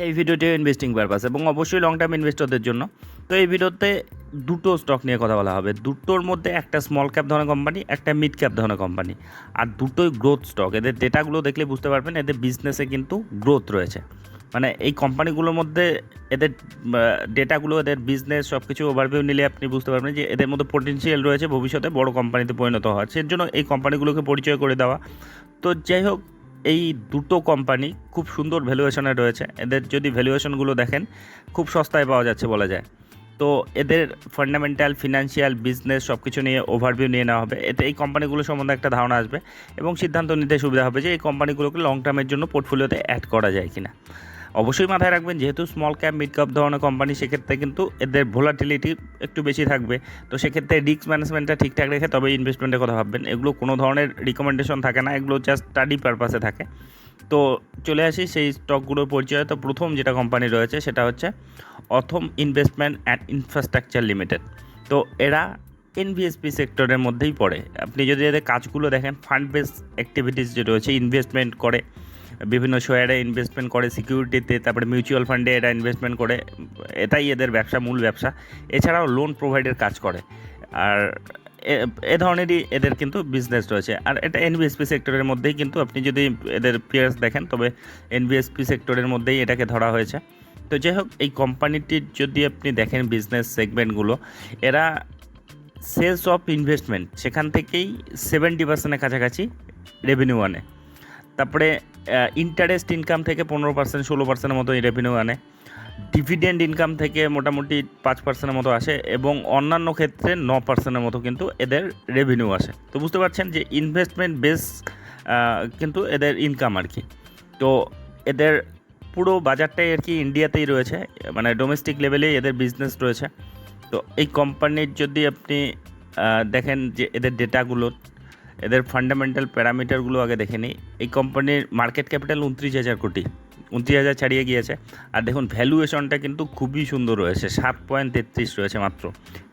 এই ভিডিওটি investing purpose এবং অবশ্যই লং টার্ম ইনভেস্টরদের জন্য। তো এই ভিডিওতে দুটো স্টক নিয়ে কথা বলা হবে। দুটোর মধ্যে একটা স্মল ক্যাপ ধরনের কোম্পানি একটা মিড ক্যাপ ধরনের কোম্পানি আর দুটোই গ্রোথ স্টক এদের ডেটাগুলো দেখলে বুঝতে পারবেন এদের বিজনেসে কিন্তু গ্রোথ রয়েছে। মানে এই কোম্পানিগুলোর মধ্যে এদের ডেটাগুলো এদের বিজনেস সব কিছু ওভারভিউ নিলে আপনি বুঝতে পারবেন যে এদের মধ্যে পোটেনশিয়াল রয়েছে ভবিষ্যতে বড় কোম্পানিতে পরিণত হওয়ার। সেই জন্য এই কোম্পানিগুলোকে পরিচয় করে দেওয়া। তো যাই হোক এই দুটো কোম্পানি খুব সুন্দর ভ্যালুয়েশনে রয়েছে। এদের যদি ভ্যালুয়েশনগুলো দেখেন, খুব সস্তায় পাওয়া যাচ্ছে বলা যায়। তো এদের ফান্ডামেন্টাল ফিনান্সিয়াল বিজনেস সব কিছু নিয়ে ওভারভিউ নিয়ে নেওয়া হবে। এতে এই কোম্পানিগুলো সম্বন্ধে একটা ধারণা আসবে এবং সিদ্ধান্ত নিতে সুবিধা হবে যে এই কোম্পানিগুলোকে লং টার্মের জন্য পোর্টফোলিওতে অ্যাড করা যায় কিনা। অবশ্যই মাথায় রাখবেন, যেহেতু স্মল ক্যাপ মিড ক্যাপ ধরনের কোম্পানি সেক্ষেত্রে কিন্তু এদের ভোলাটিলিটি একটু বেশি থাকবে। তো সেক্ষেত্রে রিস্ক ম্যানেজমেন্টটা ঠিকঠাক রেখে তবে ইনভেস্টমেন্টের কথা ভাববেন। এগুলো কোনো ধরনের রিকমেন্ডেশন থাকে না, এগুলো জাস্ট স্টাডি পারপাসে থাকে। তো চলে আসি সেই স্টকগুলোর পরিচয়। তো প্রথম যেটা কোম্পানি রয়েছে, সেটা হচ্ছে Authum investment and infrastructure limited তো এরা এনভিএসপি সেক্টরের মধ্যেই পড়ে। আপনি যদি এদের কাজগুলো দেখেন ফান্ড বেস অ্যাক্টিভিটিস যে রয়েছে ইনভেস্টমেন্ট করে বিভিন্ন শেয়ারে ইনভেস্টমেন্ট করে সিকিউরিটিতে তারপরে মিউচুয়াল ফান্ডে এরা ইনভেস্টমেন্ট করে, এটাই এদের ব্যবসা, মূল ব্যবসা। এছাড়াও লোন প্রোভাইডের কাজ করে। আর এ- ধরনেরই এদের কিন্তু বিজনেস রয়েছে। আর এটা এনবিএসপি সেক্টরের মধ্যেই কিন্তু আপনি যদি এদের পিয়ার্স দেখেন, তবে এনবিএসপি সেক্টরের মধ্যেই এটাকে ধরা হয়েছে। তো যাই হোক, এই কোম্পানিটির যদি আপনি দেখেন বিজনেস সেগমেন্টগুলো এরা সেলস অফ ইনভেস্টমেন্ট সেখান থেকেই সেভেন্টি পার্সেন্টের কাছাকাছি রেভিনিউ আনে। তারপরে ইন্টারেস্ট ইনকাম থেকে পনেরো পার্সেন্ট ষোলো পার্সেন্টের মতো রেভিনিউ আনে। ডিভিডেন্ড ইনকাম থেকে মোটামুটি পাঁচ পার্সেন্টের মতো আসে এবং অন্যান্য ক্ষেত্রে ন পার্সেন্টের মতো কিন্তু এদের রেভিনিউ আসে। তো বুঝতে পারছেন যে ইনভেস্টমেন্ট বেস কিন্তু এদের ইনকাম আর কি। তো এদের পুরো বাজারটাই আর কি ইন্ডিয়াতেই রয়েছে মানে ডোমেস্টিক লেভেলেই এদের বিজনেস রয়েছে। তো এই কোম্পানির যদি আপনি দেখেন যে এদের ডেটাগুলো এদের ফান্ডামেন্টাল প্যারামিটারগুলো আগে দেখে নিই। এই কোম্পানির মার্কেট ক্যাপিটাল উনত্রিশ হাজার কোটি, উনত্রিশ হাজার ছাড়িয়ে গিয়েছে। আর দেখুন ভ্যালুয়েশনটা কিন্তু খুবই সুন্দর রয়েছে, সাত পয়েন্ট তেত্রিশ রয়েছে মাত্র।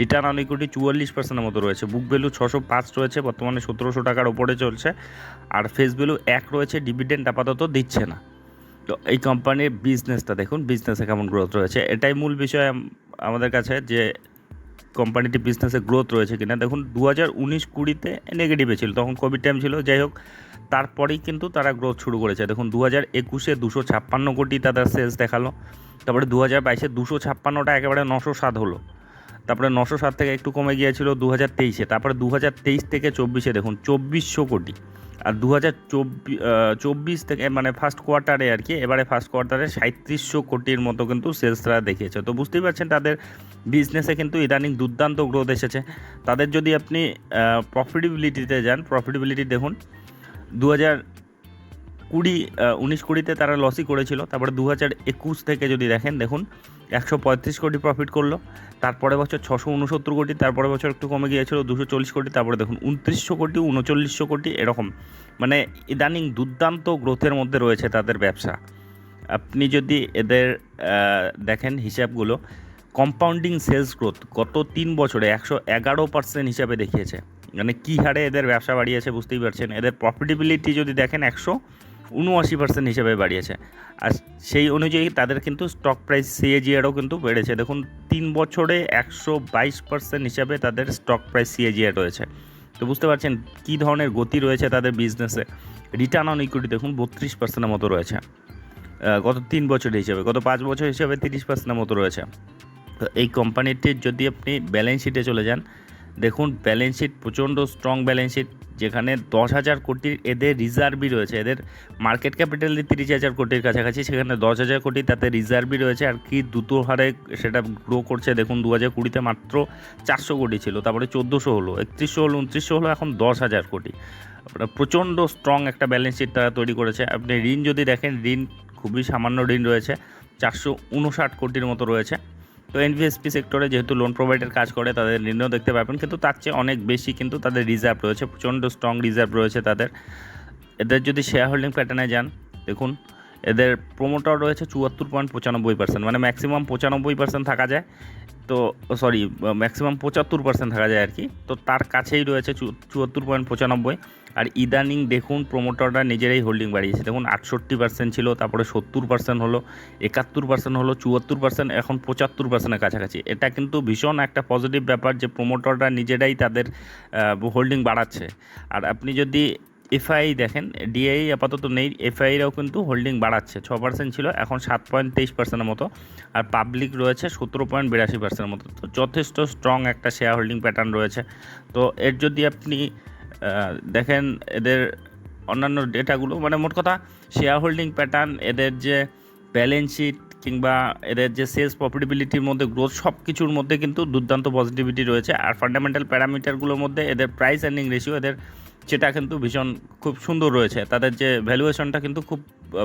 রিটার্ন অন ইকুইটি চুয়াল্লিশ পার্সেন্টের মতো রয়েছে বুক ভ্যালু ছশো পাঁচ রয়েছে, বর্তমানে সতেরোশো টাকার ওপরে চলছে। আর ফেস ভ্যালু এক রয়েছে ডিভিডেন্ড আপাতত দিচ্ছে না। তো এই কোম্পানির বিজনেসটা দেখুন বিজনেসে কেমন গ্রোথ রয়েছে। এটাই মূল বিষয় আমাদের কাছে যে কোম্পানিটি বিজনেসে গ্রোথ রয়েছে কিনা, দেখুন দু হাজার উনিশ কুড়িতে নেগেটিভে ছিল, তখন কোভিড টাইম ছিল, যাই হোক, তারপরেই কিন্তু তারা গ্রোথ শুরু করেছে। দেখুন দু হাজার একুশে দুশো ছাপ্পান্ন কোটি তাদের সেলস দেখাল, তারপরে দু হাজার বাইশে দুশো ছাপ্পান্নটা একেবারে নশো সাত হলো। তারপরে নশো সাত থেকে একটু কমে গিয়েছিল দু হাজার তেইশে, তারপরে দু হাজার তেইশ থেকে চব্বিশে দেখুন, চব্বিশশো কোটি। আর দু হাজার চব্বিশ থেকে মানে ফার্স্ট কোয়ার্টারে আর কি, এবারে ফার্স্ট কোয়ার্টারে সাঁত্রিশশো কোটির মতো কিন্তু সেলস তারা দেখিয়েছে। তো বুঝতেই পারছেন তাদের বিজনেসে কিন্তু ইদানিং দুর্দান্ত গ্রোথ এসেছে। তাদের যদি আপনি প্রফিটেবিলিটিতে যান প্রফিটেবিলিটি দেখুন দু হাজার কুড়ি উনিশ কুড়িতে তারা লসই করেছিল, তারপরে দু হাজার একুশ থেকে যদি দেখেন, দেখুন একশো পঁয়ত্রিশ কোটি প্রফিট করল, তারপরে বছর ছশো উনসত্তর কোটি, তারপরে বছর একটু কমে গিয়েছিল দুশো চল্লিশ কোটি, তারপরে দেখুন উনত্রিশশো কোটি, উনচল্লিশশো কোটি, এরকম। মানে ইদানিং দুর্দান্ত গ্রোথের মধ্যে রয়েছে তাদের ব্যবসা। আপনি যদি এদের দেখেন হিসাবগুলো কম্পাউন্ডিং সেলস গ্রোথ গত তিন বছরে একশো এগারো পার্সেন্ট হিসাবে দেখিয়েছে। মানে কী হারে এদের ব্যবসা বাড়িয়েছে বুঝতেই পারছেন। এদের প্রফিটেবিলিটি যদি দেখেন একশো উনআশি পার্সেন্ট হিসেবে বাড়িয়েছে। আর সেই অনুযায়ী তাদের কিন্তু স্টক প্রাইস সিএজিআরও কিন্তু বেড়েছে। দেখুন, তিন বছরে একশো বাইশ পার্সেন্ট হিসাবে তাদের স্টক প্রাইস সিএজিআর রয়েছে। তো বুঝতে পারছেন কী ধরনের গতি রয়েছে তাদের বিজনেসে রিটার্ন অন ইকুইটি দেখুন, বত্রিশ পার্সেন্টের মতো রয়েছে। গত তিন বছর হিসেবে, গত পাঁচ বছর হিসেবে তিরিশ পার্সেন্টের মতো রয়েছে। তো এই কোম্পানিটির যদি আপনি ব্যালেন্স শিটে চলে যান দেখুন ব্যালেন্স শিট প্রচণ্ড স্ট্রং ব্যালেন্স শিট যেখানে দশ হাজার কোটির এদের রিজার্ভই রয়েছে। এদের মার্কেট ক্যাপিটাল তিরিশ হাজার কোটির কাছাকাছি, সেখানে দশ হাজার কোটি তাতে রিজার্ভই রয়েছে। আর কি দ্রুত হারে সেটা গ্রো করছে, দেখুন, দু হাজার কুড়িতে মাত্র চারশো কোটি ছিল, তারপরে চোদ্দোশো হলো, একত্রিশশো হলো, উনত্রিশশো হলো, এখন দশ হাজার কোটি। আপনার প্রচণ্ড স্ট্রং একটা ব্যালেন্স শিট তারা তৈরি করেছে। আপনি ঋণ যদি দেখেন, ঋণ খুবই সামান্য ঋণ রয়েছে, চারশো উনষাট কোটির মতো রয়েছে। তো এনভিএসপি সেক্টরে যেহেতু লোন প্রোভাইডার কাজ করে, তাদের ঋণও দেখতে পাবেন কিন্তু তার চেয়ে অনেক বেশি কিন্তু তাদের রিজার্ভ রয়েছে, প্রচণ্ড স্ট্রং রিজার্ভ রয়েছে তাদের। এদের যদি শেয়ার হোল্ডিং প্যাটার্নে যান, দেখুন, এদের প্রোমোটার রয়েছে চুয়াত্তর পয়েন্ট পঁচানব্বই পার্সেন্ট মানে ম্যাক্সিমাম পঁচানব্বই পার্সেন্ট থাকা যায়। তো সরি ম্যাক্সিমাম পঁচাত্তর পার্সেন্ট থাকা যায় আর কি। তো তার কাছেই রয়েছে চুয়াত্তর পয়েন্ট পঁচানব্বই। আর ইদানিং দেখুন প্রোমোটাররা নিজেরাই হোল্ডিং বাড়িয়েছে। দেখুন আটষট্টি পার্সেন্ট ছিল, তারপরে সত্তর পার্সেন্ট হলো, একাত্তর পার্সেন্ট হলো, চুয়াত্তর পার্সেন্ট এখন পঁচাত্তর পার্সেন্টের কাছাকাছি। এটা কিন্তু ভীষণ একটা পজিটিভ ব্যাপার যে প্রোমোটাররা নিজেরাই তাদের হোল্ডিং বাড়াচ্ছে। আর আপনি যদি এফআই দেখেন ডিআই আপাতত নেই এফআইরাও কিন্তু হোল্ডিং বাড়াচ্ছে। ছ পার্সেন্ট ছিল, এখন সাত পয়েন্ট তেইশ পার্সেন্টের মতো। আর পাবলিক রয়েছে সতেরো পয়েন্ট বিরাশি পার্সেন্টের মতো। তো যথেষ্ট স্ট্রং একটা শেয়ার হোল্ডিং প্যাটার্ন রয়েছে। তো এর যদি আপনি দেখেন এদের অন্যান্য ডেটাগুলো মানে মোট কথা শেয়ার হোল্ডিং প্যাটার্ন এদের যে ব্যালেন্স শিট কিংবা এদের যে সেলস প্রফিটেবিলিটির মধ্যে গ্রোথ সব কিছুর মধ্যে কিন্তু দুর্দান্ত পজিটিভিটি রয়েছে। আর ফান্ডামেন্টাল প্যারামিটারগুলোর মধ্যে এদের প্রাইস আর্নিং রেশিও এদের সেটা কিন্তু ভীষণ খুব সুন্দর রয়েছে। তাদের যে ভ্যালুয়েশনটা কিন্তু খুব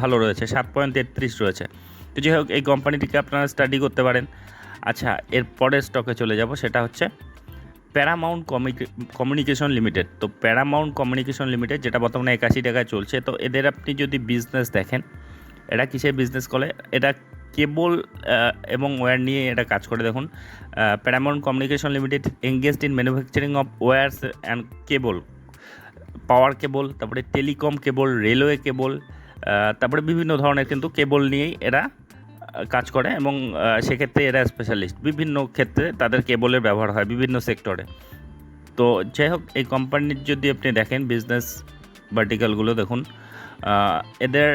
ভালো রয়েছে, সাত পয়েন্ট তেত্রিশ রয়েছে। তো যাই হোক, এই কোম্পানিটিকে আপনারা স্টাডি করতে পারেন। আচ্ছা এর পরের স্টকে চলে যাব, সেটা হচ্ছে প্যারামাউন্ট কমিউনিকেশন লিমিটেড তো প্যারামাউন্ট কমিউনিকেশন লিমিটেড যেটা বর্তমানে একাশি টাকায় চলছে, তো এদের আপনি যদি বিজনেস দেখেন এটা কিসের বিজনেস করে? এটা কেবল এবং ওয়্যার নিয়ে এটা কাজ করে। দেখুন Paramount communication limited engaged in manufacturing of wires and cable power cable তারপরে টেলিকম কেবল রেলওয়ে কেবল তারপরে বিভিন্ন ধরনের কিন্তু কেবল নিয়েই এরা কাজ করে এবং সেক্ষেত্রে এরা স্পেশালিস্ট বিভিন্ন ক্ষেত্রে তাদের কেবলের ব্যবহার হয় বিভিন্ন সেক্টরে তো যাই হোক, এই কোম্পানির যদি আপনি দেখেন বিজনেস ভার্টিক্যালগুলো দেখুন এদের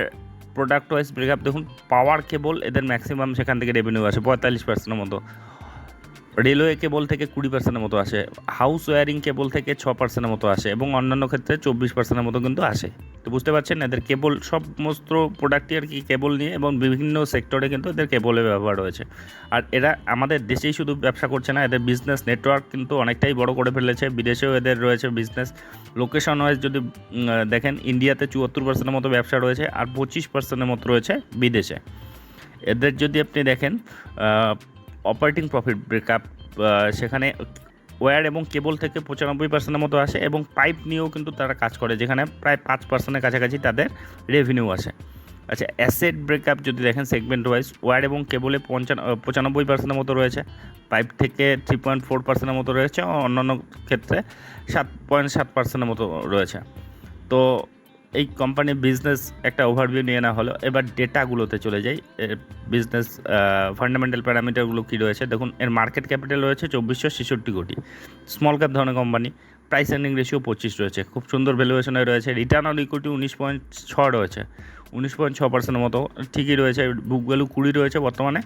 প্রোডাক্ট ওয়াইজ ব্রেকআপ দেখুন পাওয়ার কেবল এদের ম্যাক্সিমাম সেখান থেকে রেভিনিউ আসে পঁয়তাল্লিশ পার্সেন্টের মতো। রেলওয়ে কেবল থেকে কুড়ি পার্সেন্টের মতো আসে হাউস ওয়্যারিং কেবল থেকে ছ পার্সেন্টের মতো আসে এবং অন্যান্য ক্ষেত্রে চব্বিশ পার্সেন্টের মতো কিন্তু আসে। তো বুঝতে পারছেন? এদের কেবল সমস্ত প্রোডাক্টই আর কি কেবল নিয়ে এবং বিভিন্ন সেক্টরে কিন্তু এদের কেবলের ব্যবহার রয়েছে। আর এরা আমাদের দেশেই শুধু ব্যবসা করছে না, এদের বিজনেস নেটওয়ার্ক কিন্তু অনেকটাই বড় করে ফেলেছে। বিদেশেও এদের রয়েছে বিজনেস লোকেশন ওয়াইজ যদি দেখেন ইন্ডিয়াতে চুয়াত্তর পার্সেন্টের মতো ব্যবসা রয়েছে আর পঁচিশ পার্সেন্টের মতো রয়েছে বিদেশে। এদের যদি আপনি দেখেন অপারেটিং প্রফিট ব্রেকআপ সেখানে ওয়্যার এবং কেবল থেকে পঁচানব্বই পার্সেন্টের মতো আসে এবং পাইপ নিয়েও কিন্তু তারা কাজ করে, যেখানে প্রায় পাঁচ পার্সেন্টের কাছাকাছি তাদের রেভিনিউ আসে। আচ্ছা অ্যাসেট ব্রেকআপ যদি দেখেন সেগমেন্ট ওয়াইজ ওয়্যার এবং কেবলে পঞ্চান পঁচানব্বই পার্সেন্টের মতো রয়েছে পাইপ থেকে থ্রি পয়েন্ট ফোর পার্সেন্টের মতো রয়েছে, অন্যান্য ক্ষেত্রে সাত পয়েন্ট সাত পার্সেন্টের মতো রয়েছে। তো এই কোম্পানির বিজনেস একটা ওভারভিউ নিয়ে নেওয়া হলো। এবার ডেটাগুলোতে চলে যাই। এর বিজনেস ফান্ডামেন্টাল প্যারামিটারগুলো কী রয়েছে? দেখুন, এর মার্কেট ক্যাপিটাল রয়েছে চব্বিশশো ছেষট্টি কোটি। স্মল ক্যাপ ধরনের কোম্পানি প্রাইস আর্নিং রেশিও পঁচিশ রয়েছে। খুব সুন্দর ভ্যালুয়েশনে রয়েছে। রিটার্ন অন ইকুইটি উনিশ পয়েন্ট ছ রয়েছে। উনিশ পয়েন্ট ছ পার্সেন্টের মতো। ঠিকই রয়েছে বুক ভ্যালু কুড়ি রয়েছে বর্তমানে।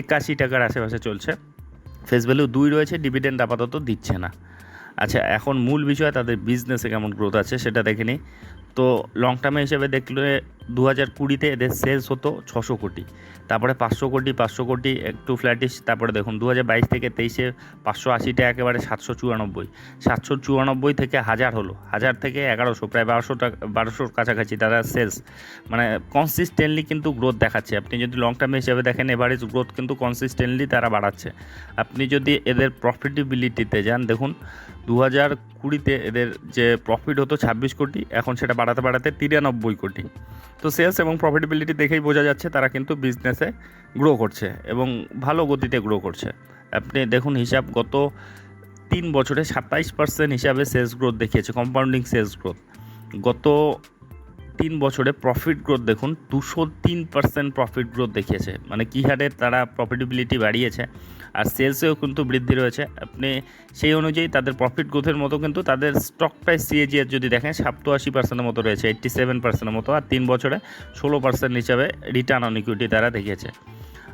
একাশি টাকার আশেপাশে চলছে। ফেস ভ্যালু দুই রয়েছে ডিভিডেন্ড আপাতত দিচ্ছে না। আচ্ছা এখন মূল বিষয় তাদের বিজনেসে কেমন গ্রোথ আছে সেটা দেখে নিই। তো লং টার্মে হিসেবে দেখলে দু হাজার কুড়িতে এদের সেলস হতো ছশো কোটি। তারপরে পাঁচশো কোটি পাঁচশো কোটি, একটু ফ্ল্যাটিস তারপরে দেখুন দু হাজার বাইশ থেকে তেইশে পাঁচশো আশিটা একেবারে সাতশো চুরানব্বই। সাতশো চুরানব্বই থেকে হাজার হলো। হাজার থেকে এগারোশো, প্রায় বারোশো টাকা বারোশোর কাছাকাছি তারা সেলস মানে কনসিস্টেন্টলি কিন্তু গ্রোথ দেখাচ্ছে। আপনি যদি লং টার্ম হিসেবে দেখেন এভারেজ গ্রোথ কিন্তু কনসিস্টেন্টলি তারা বাড়াচ্ছে। আপনি যদি এদের প্রফিটেবিলিটিতে যান, দেখুন দু হাজার কুড়িতে এদের যে প্রফিট হতো ছাব্বিশ কোটি, এখন সেটা বাড়াতে বাড়াতে তিরানব্বই কোটি। তো সেলস এবং প্রফিটেবিলিটি দেখেই বোঝা যাচ্ছে তারা কিন্তু বিজনেসে গ্রো করছে এবং ভালো গতিতে গ্রো করছে। আপনি দেখুন হিসাব গত তিন বছরে সাতাইশ পার্সেন্ট হিসাবে সেলস গ্রোথ দেখিয়েছে কম্পাউন্ডিং সেলস গ্রোথ গত তিন বছরে প্রফিট গ্রোথ দেখুন দুশো তিন পার্সেন্ট প্রফিট গ্রোথ দেখিয়েছে। মানে কী হারে তারা প্রফিটেবিলিটি বাড়িয়েছে? আর সেলসেও কিন্তু বৃদ্ধি রয়েছে। আপনি সেই অনুযায়ী তাদের প্রফিট গ্রোথের মতো কিন্তু তাদের স্টক প্রাইস সিএজিএর যদি দেখেন সাতশো পার্সেন্টের মতো রয়েছে এইট্টি সেভেন পার্সেন্টের মতো, আর তিন বছরে ষোলো পার্সেন্ট হিসাবে রিটার্ন অন ইকুইটি তারা দেখিয়েছে।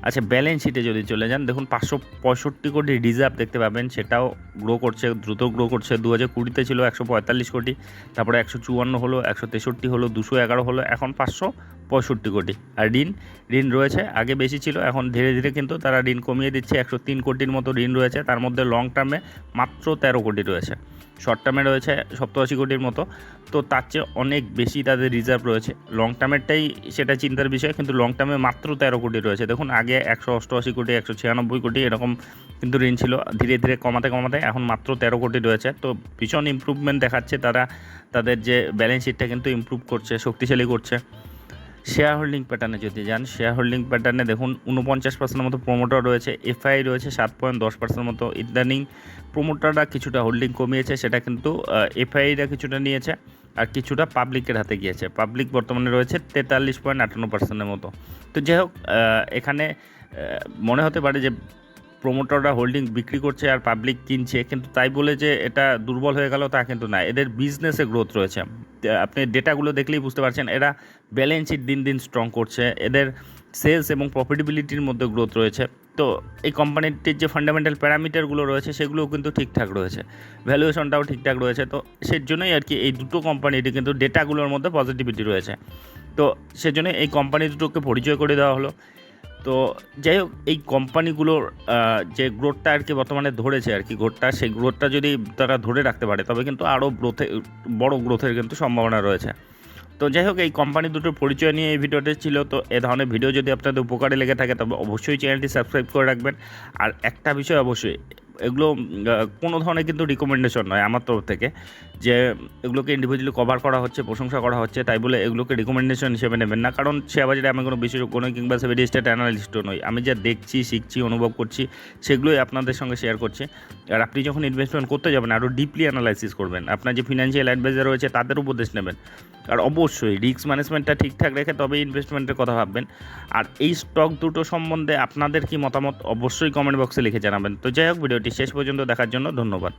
আচ্ছা ব্যালেন্স শিটে যদি চলে যান, দেখুন পাঁচশো পঁয়ষট্টি কোটি রিজার্ভ দেখতে পাবেন, সেটাও গ্রো করছে, দ্রুত গ্রো করছে। দু হাজার কুড়িতে ছিল একশো পঁয়তাল্লিশ কোটি, তারপরে একশো চুয়ান্ন হলো, একশো তেষট্টি হলো, দুশো এগারো হলো, এখন পাঁচশো পঁয়ষট্টি কোটি। আর ঋণ ঋণ রয়েছে, আগে বেশি ছিল, এখন ধীরে ধীরে কিন্তু তারা ঋণ কমিয়ে দিচ্ছে। একশো তিন কোটির মতো ঋণ রয়েছে, তার মধ্যে লং টার্মে মাত্র তেরো কোটি রয়েছে। শর্ট টার্মে রয়েছে সপ্তআশি কোটির মতো। তো তার চেয়ে অনেক বেশি তাদের রিজার্ভ রয়েছে। লং টার্মেরটাই সেটা চিন্তার বিষয়, কিন্তু লং টার্মে মাত্র তেরো কোটি রয়েছে। দেখুন, আগে একশো অষ্টআশি কোটি, একশো ছিয়ানব্বই কোটি এরকম কিন্তু ঋণ ছিল। ধীরে ধীরে কমাতে কমাতে এখন মাত্র তেরো কোটি রয়েছে। তো ভীষণ ইম্প্রুভমেন্ট দেখাচ্ছে তারা, তাদের যে ব্যালেন্স শিটটা কিন্তু ইম্প্রুভ করছে, শক্তিশালী করছে। শেয়ার হোল্ডিং প্যাটার্নে যদি যান শেয়ার হোল্ডিং প্যাটার্নে দেখুন উনপঞ্চাশ পার্সেন্টের মতো প্রোমোটার রয়েছে এফআই রয়েছে সাত পয়েন্ট দশ পার্সেন্টের মতো ইদানিং প্রোমোটাররা কিছুটা হোল্ডিং কমিয়েছে, সেটা কিন্তু এফআইরা কিছুটা নিয়েছে, আর কিছুটা পাবলিকের হাতে গিয়েছে। পাবলিক বর্তমানে রয়েছে তেতাল্লিশ পয়েন্ট আটান্ন পার্সেন্টের মতো। তো যাই হোক এখানে মনে হতে পারে যে প্রোমোটাররা হোল্ডিং বিক্রি করছে আর পাবলিক কিনছে, কিন্তু তাই বলে যে এটা দুর্বল হয়ে গেল তা কিন্তু না। এদের বিজনেসে গ্রোথ রয়েছে। আপনি ডেটাগুলো দেখলেই বুঝতে পারছেন, এরা ব্যালেন্স শিট দিন দিন স্ট্রং করছে। এদের সেলস এবং প্রফিটেবিলিটির মধ্যে গ্রোথ রয়েছে। তো এই কোম্পানিটির যে ফান্ডামেন্টাল প্যারামিটারগুলো রয়েছে, সেগুলোও কিন্তু ঠিকঠাক রয়েছে। ভ্যালুয়েশনটাও ঠিকঠাক রয়েছে। তো সেই জন্যই আর কি এই দুটো কোম্পানিটি কিন্তু ডেটাগুলোর মধ্যে পজিটিভিটি রয়েছে। তো সেজন্য এই কোম্পানি দুটোকে পরিচয় করে দেওয়া হলো। তো যাই হোক, এই কোম্পানিগুলোর যে গ্রোথটা আর কি বর্তমানে ধরেছে আর কি গ্রোথটা সেই গ্রোথটা যদি তারা ধরে রাখতে পারে, তবে কিন্তু আরও গ্রোথে বড় গ্রোথের কিন্তু সম্ভাবনা রয়েছে। তো যাই হোক, এই কোম্পানি দুটোর পরিচয় নিয়ে এই ভিডিওটি ছিল, তো এ ধরনের ভিডিও যদি আপনাদের উপকারে লেগে থাকে, তবে অবশ্যই চ্যানেলটি সাবস্ক্রাইব করে রাখবেন। আর একটা বিষয় অবশ্যই এগুলো কোনো ধরনের কিন্তু রিকমেন্ডেশন নয় আমার তরফ থেকে যে এগুলোকে ইন্ডিভিজুয়ালি কভার করা হচ্ছে, প্রশংসা করা হচ্ছে, তাই বলে এগুলোকে রিকমেন্ডেশন হিসেবে নেবেন না। কারণ শেয়ার বাজারে আমি কোনো বিশেষজ্ঞ নই কিংবা সেভেন স্টেট অ্যানালিস্টও নই, আমি যা দেখছি, শিখছি, অনুভব করছি, সেগুলোই আপনাদের সঙ্গে শেয়ার করছি। আর আপনি যখন ইনভেস্টমেন্ট করতে যাবেন, আরও ডিপলি অ্যানালাইসিস করবেন। আপনার যে ফিনান্সিয়াল অ্যাডভাইজার রয়েছে, তাদের উপদেশ নেবেন। আর অবশ্যই রিস্ক ম্যানেজমেন্টটা ঠিকঠাক রেখে তবে ইনভেস্টমেন্টের কথা ভাববেন। আর এই স্টক দুটো সম্বন্ধে আপনাদের কি মতামত অবশ্যই কমেন্ট বক্সে লিখে জানাবেন। তো যাই হোক, ভিডিওটি শেষ পর্যন্ত দেখার জন্য ধন্যবাদ।